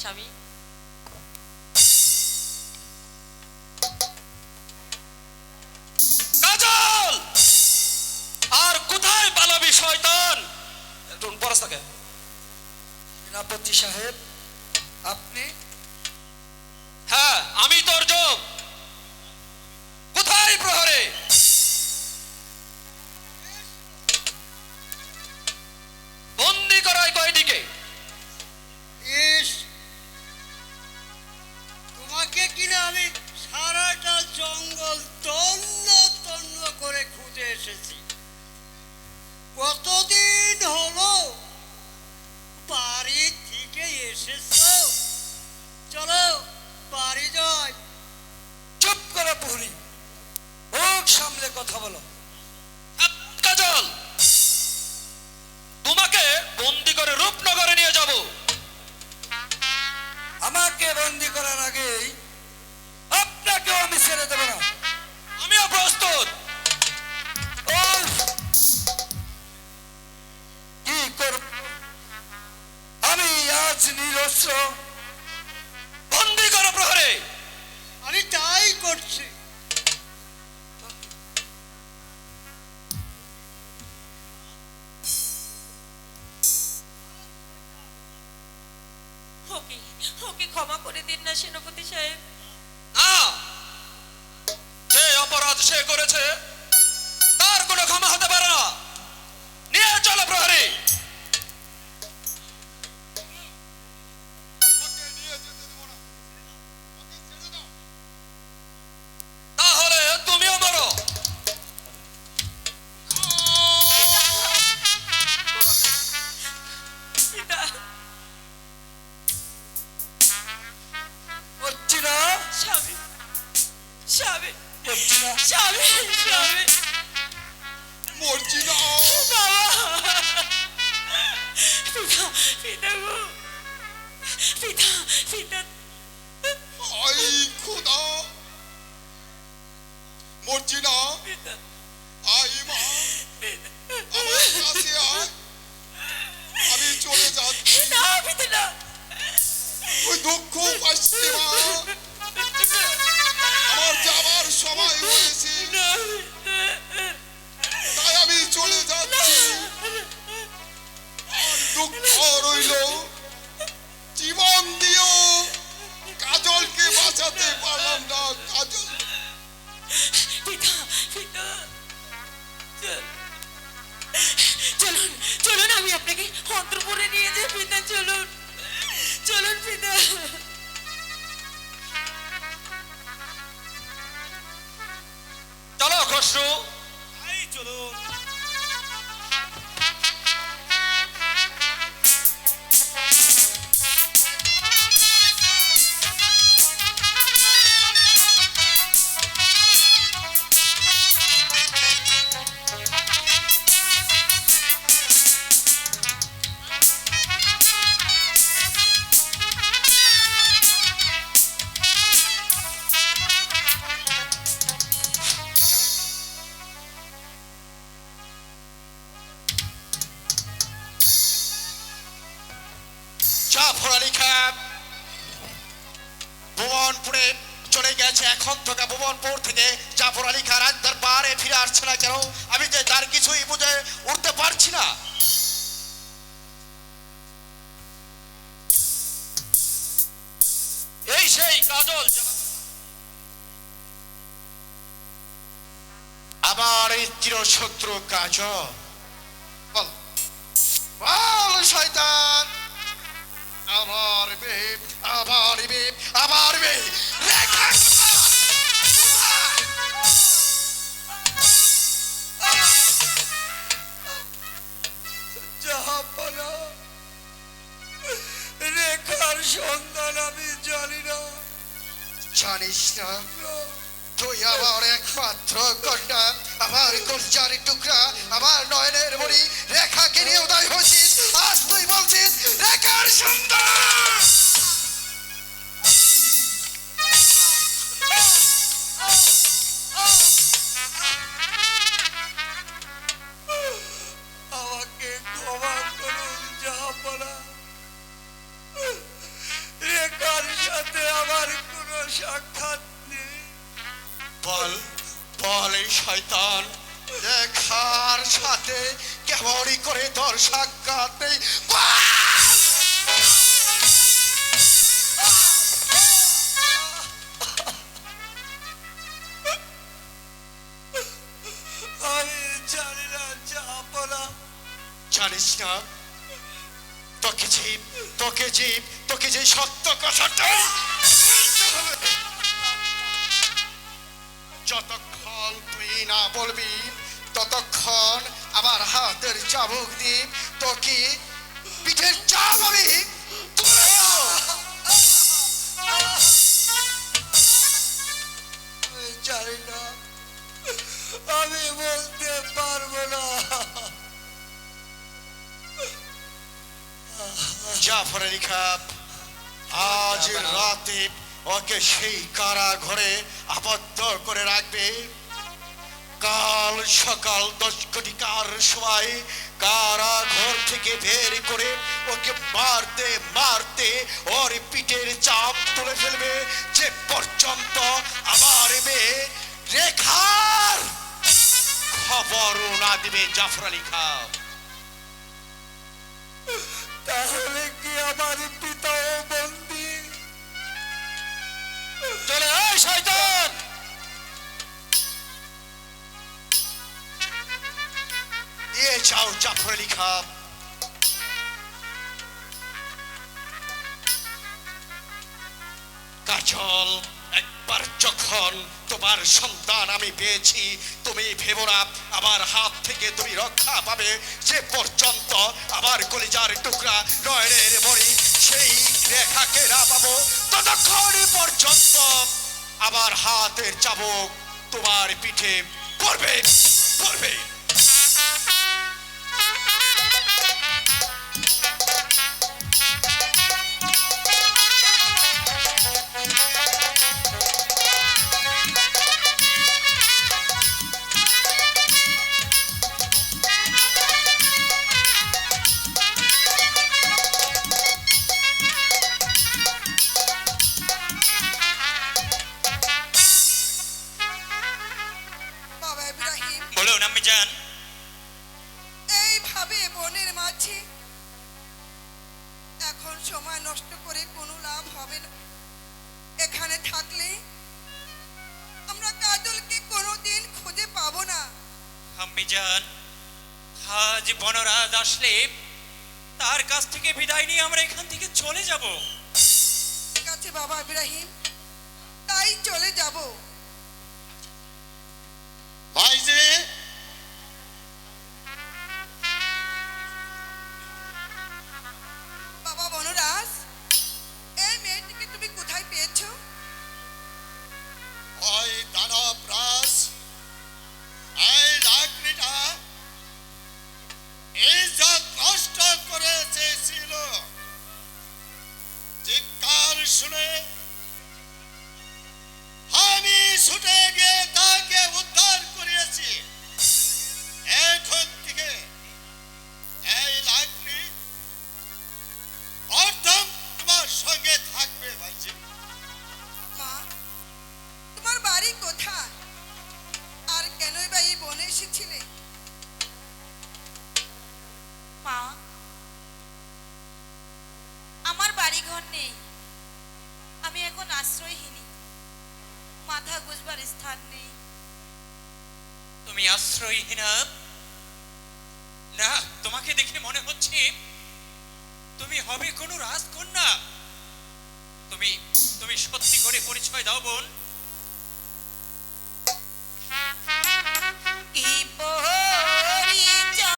স্বামী। কাজল! আর কোথায় পালাবি শয়তান? একটু পরস থাকে সেনাপতি সাহেব আপনি খুঁজে এসেছি নিরস্ত্র বন্দি করো প্রহরে। আমি তাই করছি। ওকে ওকে ক্ষমা করে দিন না সেনাপতি সাহেব। না। যে অপরাধ সে করেছে স্বামী না স্বামী স্বামী মরছি না বাবা পিতা পিতা গো পিতা পিতা আই খোদা মরছি না আই মা আমার কাছে আয় আমি চলে যাচ্ছি না পিতা না ওই দুঃখ পাচ্ছি মা যাবার সময় হয়েছে তাই আমি চলে যাচ্ছি। দুঃখ রইল জীবন দিও। কাজলকে বাঁচাতে পারলাম না, কাজল। চলুন চলুন, আমি আপনাকে অন্তরপুরে নিয়ে যাই, পিতা, চলুন। চলুন, পিতা। চলো চলে গেছে এখন থেকে ভুবনপুর থেকে জাফর আলী ফিরে আসছে না কেন? আমি যে তার কিছুই বুঝে উঠতে পারছি না। এই সেই কাজল আমার এই চিরশত্রু কাজ বল। বল, শয়তান। আমার মেয়ে আমার মেয়ে আমার মেয়ে রেখার সন্ধান আমি জানি না। জানিস না? তুই আমার একমাত্র কন্যা আমার কলচারি টুকরা আমার নয়নের মণি রেখাকে নিয়ে উদয় হয়েছিস আজ তুই বলছিস রেখার সুন্দর নেই কেমনই করে যাব না জানিস না, তোকে যে তোকে যে তোকে যে সত্য হবে। যতক্ষণ তুই না বলবি ততক্ষণ আমার হাতের চাবুক দিয়ে তোকে পিঠের চাপ দেবো। আমি জানি না। আমি বলতে পারব না। জাফর আলী খাপ আজ রাতে ওকে সেই কারা ঘরে আবদ্ধ করে রাখবে। কাল সকাল দশ ঘটিকার সময় কারা ঘর থেকে বের করে ওকে মারতে মারতে ওর পিঠের চাপ তুলে ফেলবে। যে পর্যন্ত আমার মেয়ে রেখার খবরও না দিবে জাফর আলী খাপ আলী খাপ কাজল একবার যখন তোমার সন্তান আমি পেয়েছি, তুমি ভেবো না, আমার হাত থেকে তুমি রক্ষা পাবে। যে পর্যন্ত আমার কলিজার টুকরা নয়নের মরি সেই রেখাকে না পাবো ততক্ষণ পর্যন্ত আমার হাতের চাবুক তোমার পিঠে পড়বে পড়বে। সময় নষ্ট করে কোনো লাভ হবে না। এখানে থাকলে আমরা কাজলকে কোনোদিন খুঁজে পাবো না। আম্মি যান আজ বনরাজ আসলে তার কাছ থেকে বিদায় নিয়ে আমরা এখান থেকে চলে যাব। ঠিক আছে বাবা ইব্রাহিম তাই চলে যাব। ভাইজে বাবা এসেছিলে? মা, আমার বাড়ি ঘর নেই। আমি এখন আশ্রয়হীনী। মাথা গুজবার স্থান নেই। তুমি আশ্রয়হীনা? না, তোমাকে দেখে মনে হচ্ছে তুমি হবে কোনো রাজকন্যা। তুমি তুমি সত্যি করে পরিচয় দাও বোন। keep on.